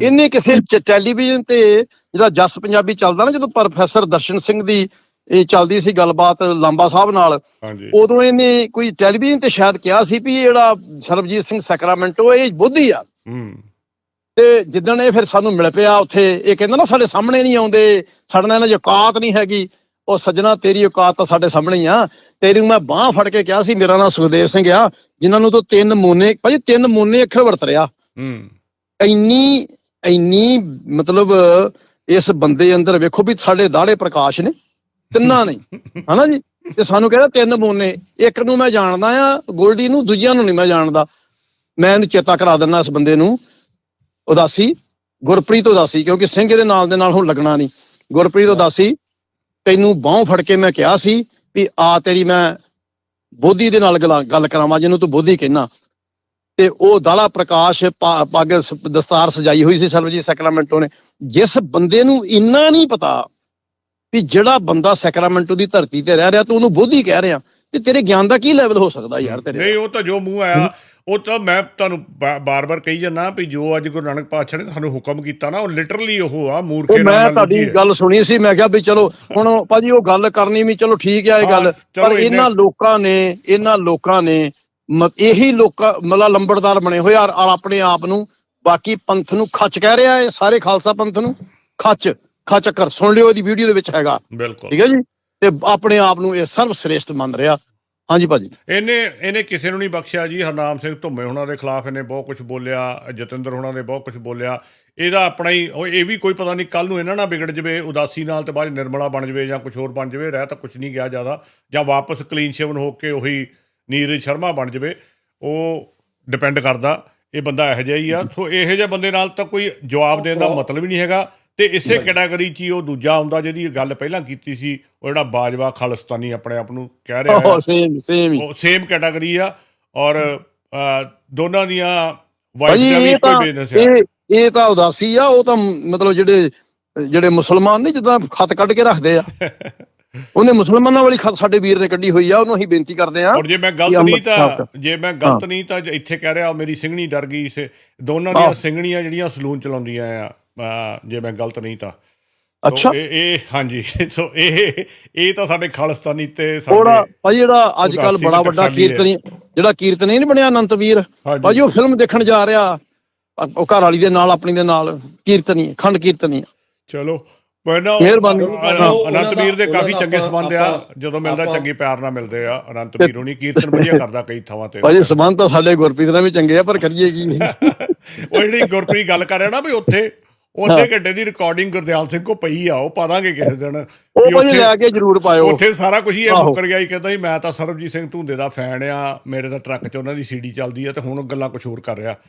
ਇਹਨੇ ਕਿਸੇ ਟੈਲੀਵਿਜ਼ਨ ਤੇ ਜਿਹੜਾ ਜਸ ਪੰਜਾਬੀ ਚੱਲਦਾ ਨਾ ਜਦੋਂ ਪ੍ਰੋਫੈਸਰ ਦਰਸ਼ਨ ਸਿੰਘ ਦੀ ਇਹ ਚੱਲਦੀ ਸੀ ਗੱਲਬਾਤ ਲਾਂਬਾ ਸਾਹਿਬ ਨਾਲ ਉਦੋਂ ਇਹਨੇ ਕੋਈ ਟੈਲੀਵਿਜ਼ਨ ਤੇ ਸ਼ਾਇਦ ਕਿਹਾ ਸੀ ਵੀ ਜਿਹੜਾ ਸਰਬਜੀਤ ਸਿੰਘ ਸੈਕਰਾਮੈਂਟੋ ਇਹ ਬੁੱਧੀ ਆ। ਤੇ ਜਿੱਦਣ ਇਹ ਫਿਰ ਸਾਨੂੰ ਮਿਲ ਪਿਆ ਉੱਥੇ ਇਹ ਕਹਿੰਦਾ ਨਾ ਸਾਡੇ ਸਾਹਮਣੇ ਨਹੀਂ ਆਉਂਦੇ ਸਾਡੇ ਨਾਲ ਇਹਨਾਂ ਦੀ ਔਕਾਤ ਨਹੀਂ ਹੈਗੀ। ਉਹ ਸੱਜਣਾ ਤੇਰੀ ਔਕਾਤ ਤਾਂ ਸਾਡੇ ਸਾਹਮਣੇ ਹੀ ਆ। ਤੇਰੀ ਮੈਂ ਬਾਹ ਫੜ ਕੇ ਕਿਹਾ ਸੀ ਮੇਰਾ ਨਾਮ ਸੁਖਦੇਵ ਸਿੰਘ ਆ ਜਿਨ੍ਹਾਂ ਨੂੰ ਤੋਂ ਤਿੰਨ ਮੋਨੇ ਭਾਜੀ ਤਿੰਨ ਮੋਨੇ ਅੱਖਰ ਵਰਤ ਰਿਆ। ਹੂੰ। ਇੰਨੀ ਇੰਨੀ ਮਤਲਬ, ਇਸ ਬੰਦੇ ਅੰਦਰ ਵੇਖੋ ਵੀ ਸਾਡੇ ਦਾੜੇ ਪ੍ਰਕਾਸ਼ ਨੇ, ਤਿੰਨਾਂ ਨੇ, ਹਨਾ ਜੀ? ਤੇ ਸਾਨੂੰ ਕਹਿੰਦਾ ਤਿੰਨ ਮੋਨੇ ਇੱਕ ਨੂੰ ਮੈਂ ਜਾਣਦਾ ਆ, ਗੋਲਡੀ ਨੂੰ, ਦੂਜਿਆਂ ਨੂੰ ਨਹੀਂ ਮੈਂ ਜਾਣਦਾ। ਮੈਂ ਇਹਨੂੰ ਚੇਤਾ ਕਰਾ ਦਿੰਦਾ ਇਸ ਬੰਦੇ ਨੂੰ। ਉਦਾਸੀ, ਗੁਰਪ੍ਰੀਤ ਉਦਾਸੀ, ਕਿਉਂਕਿ ਸਿੰਘ ਦੇ ਨਾਲ ਦੇ ਨਾਲ ਹੁਣ ਲੱਗਣਾ ਨਹੀਂ। ਗੁਰਪ੍ਰੀਤ ਉਦਾਸੀ, ਤੈਨੂੰ ਬਾਹ ਫੜ ਕੇ ਮੈਂ ਕਿਹਾ ਸੀ ਵੀ ਆ ਤੇਰੀ ਮੈਂ ਬੋਧੀ ਦੇ ਨਾਲ ਗਲਾ- ਗੱਲ ਕਰਾਵਾਂ, ਜਿਹਨੂੰ ਤੂੰ ਬੋਧੀ ਕਹਿਣਾ ਤੇ ਉਹ ਦਾਲਾ ਪ੍ਰਕਾਸ਼ ਪੱਗ ਦਸਤਾਰ ਸਜਾਈ ਹੋਈ ਸੀ ਸਰਵਜੀਤ ਸੈਕਰਾਮੈਂਟੋ ਨੇ। ਜਿਸ ਬੰਦੇ ਨੂੰ ਇੰਨਾ ਨਹੀਂ ਪਤਾ ਵੀ ਜਿਹੜਾ ਬੰਦਾ ਸੈਕਰਾਮੈਂਟੋ ਦੀ ਧਰਤੀ ਤੇ ਰਹਿ ਰਿਹਾ ਤੂੰ ਉਹਨੂੰ ਬੋਧੀ ਕਹਿ ਰਿਹਾ ਤੇ ਤੇਰੇ ਗਿਆਨ ਦਾ ਕੀ ਲੈਵਲ ਹੋ ਸਕਦਾ ਯਾਰ ਤੇਰੇ ਨਹੀਂ ਉਹ ਤਾਂ ਜੋ ਮੂੰਹ ਆਇਆ ਉਹ ਤਾਂ ਮੈਂ ਤੁਹਾਨੂੰ ਬਾਰ-ਬਾਰ ਕਹੀ ਜਾਂਦਾ ਵੀ ਜੋ ਅੱਜ ਗੁਰੂ ਨਾਨਕ ਪਾਤਸ਼ਾਹ ਨੇ ਸਾਨੂੰ ਹੁਕਮ ਕੀਤਾ ਨਾ ਉਹ ਲਿਟਰਲੀ ਉਹ ਆ ਮੂਰਖੇ ਨਾਲ ਮੈਂ ਤੁਹਾਡੀ। ਗੱਲ ਸੁਣੀ ਸੀ ਮੈਂ ਕਿਹਾ ਵੀ ਚਲੋ ਹੁਣ ਭਾਜੀ ਉਹ ਗੱਲ ਕਰਨੀ ਵੀ ਚਲੋ ਠੀਕ ਆ ਇਹ ਗੱਲ ਪਰ ਇਹਨਾਂ ਲੋਕਾਂ ਨੇ ਇਹਨਾਂ ਲੋਕਾਂ ਨੇ ਇਹੀ ਲੋਕਾਂ ਮਤਲਬ ਲੰਬੜਦਾਰ ਬਣੇ ਹੋਏ ਆ ਆਪਣੇ ਆਪ ਨੂੰ ਬਾਕੀ ਪੰਥ ਨੂੰ ਖੱਚ ਕਹਿ ਰਿਹਾ ਹੈ ਸਾਰੇ ਖਾਲਸਾ ਪੰਥ ਨੂੰ ਖੱਚ ਖੱਚ ਕਰ। ਸੁਣ ਲਿਓ ਇਹਦੀ ਵੀਡੀਓ ਦੇ ਵਿੱਚ ਹੈਗਾ। ਠੀਕ ਹੈ ਜੀ? ਤੇ ਆਪਣੇ ਆਪ ਨੂੰ ਇਹ ਸਰਵ ਸ੍ਰੇਸ਼ਟ ਮੰਨ ਰਿਹਾ। ਹਾਂਜੀ ਭਾਜੀ। ਇਹਨੇ ਇਹਨੇ ਕਿਸੇ ਨੂੰ ਨਹੀਂ ਬਖਸ਼ਿਆ ਜੀ। ਹਰਨਾਮ ਸਿੰਘ ਧੁੰਮੇ ਹੁਣਾਂ ਦੇ ਖਿਲਾਫ ਇਹਨੇ ਬਹੁਤ ਕੁਝ ਬੋਲਿਆ। ਜਤਿੰਦਰ ਹੁਣਾਂ ਨੇ ਬਹੁਤ ਕੁਝ ਬੋਲਿਆ। ਇਹਦਾ ਆਪਣਾ ਹੀ ਉਹ ਇਹ ਵੀ ਕੋਈ ਪਤਾ ਨਹੀਂ ਕੱਲ ਨੂੰ ਇਹਨਾਂ ਨਾਲ ਵਿਗੜ ਜਵੇ ਉਦਾਸੀ ਨਾਲ ਤੇ ਬਾਅਦ ਨਿਰਮਲਾ ਬਣ ਜਵੇ ਜਾਂ ਕੁਝ ਹੋਰ ਬਣ ਜਵੇ। ਰਹਿ ਤਾਂ ਕੁਝ ਨਹੀਂ ਗਿਆ ਜ਼ਿਆਦਾ। ਜਾਂ ਵਾਪਸ ਕਲੀਨ ਸ਼ੇਵਨ ਹੋ ਕੇ ਉਹੀ ਨੀਰਜ ਸ਼ਰਮਾ ਬਣ ਜਵੇ ਉਹ ਡਿਪੈਂਡ ਕਰਦਾ ਇਹ ਬੰਦਾ ਇਹੋ ਜਿਹਾ ਹੀ ਆ। ਸੋ ਇਹੋ ਜਿਹੇ ਬੰਦੇ ਨਾਲ ਤਾਂ ਕੋਈ ਜਵਾਬ ਦੇਣ ਦਾ ਮਤਲਬ ਹੀ ਨਹੀਂ ਹੈਗਾ। ਤੇ ਇਸੇ ਕੈਟਾਗਰੀ 'ਚ ਹੀ ਉਹ ਦੂਜਾ ਆਉਂਦਾ ਜਿਹਦੀ ਗੱਲ ਪਹਿਲਾਂ ਕੀਤੀ ਸੀ ਉਹ ਜਿਹੜਾ ਬਾਜਵਾ ਖਾਲਿਸਤਾਨੀ ਆਪਣੇ ਆਪ ਨੂੰ ਕਹਿ ਰਿਹਾ ਹੈ। ਉਹ ਸੇਮ ਸੇਮ ਹੀ। ਉਹ ਸੇਮ ਕੈਟਾਗਰੀ ਆ। ਔਰ ਦੋਨਾਂ ਦੀਆਂ ਵਾਈਫ ਦਾ ਵੀ ਹੀ ਬਿਜ਼ਨਸ ਆ। ਇਹ ਇਹ ਤਾਂ ਉਦਾਸੀ ਆ ਉਹ ਤਾਂ ਮਤਲਬ ਜਿਹੜੇ ਜਿਹੜੇ ਮੁਸਲਮਾਨ ਨੇ ਜਿੱਦਾਂ ਖਤ ਕੱਢ ਕੇ ਰੱਖਦੇ ਆ। ਉਹਨੇ ਮੁਸਲਮਾਨਾਂ ਵਾਲੀ ਖਤ ਸਾਡੇ ਵੀਰ ਨੇ ਕੱਢੀ ਹੋਈ ਆ ਉਹਨੂੰ ਅਸੀਂ ਬੇਨਤੀ ਕਰਦੇ ਆ ਔਰ ਜੇ ਮੈਂ ਗਲਤ ਨਹੀਂ ਤਾਂ ਜੇ ਮੈਂ ਗਲਤ ਨਹੀਂ ਤਾਂ ਇੱਥੇ ਕਹਿ ਰਿਹਾ ਮੇਰੀ ਸਿੰਘਣੀ ਡਰ ਗਈ ਸੇ। ਦੋਨਾਂ ਦੀਆਂ। ਸਿੰਘਣੀਆਂ ਜਿਹੜੀਆਂ ਸਲੂਨ ਚਲਾਉਂਦੀਆਂ ਆ ਜੇ ਮੈਂ ਗਲਤ ਨਹੀਂ ਤਾਂ। ਅੱਛਾ। ਇਹ ਹਾਂਜੀ। ਸੋ ਇਹ ਇਹ ਤਾਂ ਸਾਡੇ ਖਾਲਿਸਤਾਨੀ ਤੇ ਥੋੜਾ ਸਾਡੇ ਭਾਜੀ ਜਿਹੜਾ ਅੱਜ ਕੱਲ ਬੜਾ ਵੱਡਾ। ਕੀਰਤਨੀ ਜਿਹੜਾ ਕੀਰਤਨੀ ਨਹੀਂ ਬਣਿਆ ਅਨੰਤ ਵੀਰ ਹਾਂਜੀ। ਭਾਜੀ ਉਹ ਫਿਲਮ ਦੇਖਣ ਜਾ ਰਿਹਾ ਉਹ ਘਰ ਵਾਲੀ ਦੇ ਨਾਲ ਆਪਣੀ ਦੇ ਨਾਲ ਕੀਰਤਨੀ ਖੰਡ ਕੀਰਤਨੀ। ਚਲੋ ਪਹਿਲਾਂ ਮਿਹਰਬਾਨੀ। ਅਨੰਤ ਵੀਰ ਦੇ ਕਾਫੀ ਚੰਗੇ ਸੰਬੰਧ ਆ। ਜਦੋਂ ਮਿਲਦਾ ਚੰਗੇ ਪਿਆਰ ਨਾਲ ਮਿਲਦੇ ਆ। ਅਨੰਤ ਵੀਰ ਹੋਣੀ ਕੀਰਤਨ ਵਧੀਆ ਕਰਦਾ ਕਈ ਥਾਵਾਂ ਤੇ। ਭਾਜੀ ਸਬੰਧ ਤਾਂ ਸਾਡੇ ਗੁਰਪ੍ਰੀਤ ਨਾਲ ਵੀ ਚੰਗੇ ਆ ਪਰ ਕਰੀਏ ਕੀ? ਉਹ ਜਿਹੜੀ ਗੁਰਪ੍ਰੀਤ ਗੱਲ ਕਰ ਰਿਹਾ ਨਾ ਵੀ ਉੱਥੇ ਉਹਦੇ ਘੰਟੇ ਦੀ ਰਿਕਾਰਡਿੰਗ ਗੁਰਦਿਆਲ ਸਿੰਘ ਕੋ ਪਈ ਆ ਉਹ ਪਾ ਦਾਂਗੇ ਕਿਸੇ ਦਿਨ। ਉਹ ਭਾਜੀ ਉੱਥੇ- ਲੈ ਕੇ ਜਰੂਰ ਪਾਇਓ। ਉੱਥੇ ਸਾਰਾ ਕੁਝ ਹੀ ਇਹ। ਮੁੱਕਰ ਗਿਆ ਹੀ ਕਹਿੰਦਾ ਸੀ ਮੈਂ ਤਾਂ ਸਰਬਜੀਤ ਸਿੰਘ ਧੁੰਦੇ ਦਾ ਫੈਨ ਆ ਮੇਰੇ ਤਾਂ ਟਰੱਕ 'ਚ ਉਹਨਾਂ ਦੀ ਸੀਡੀ ਚੱਲਦੀ ਆ ਤੇ ਹੁਣ ਗੱਲਾਂ ਕੁਝ ਹੋਰ ਕਰ ਰਿਹਾ।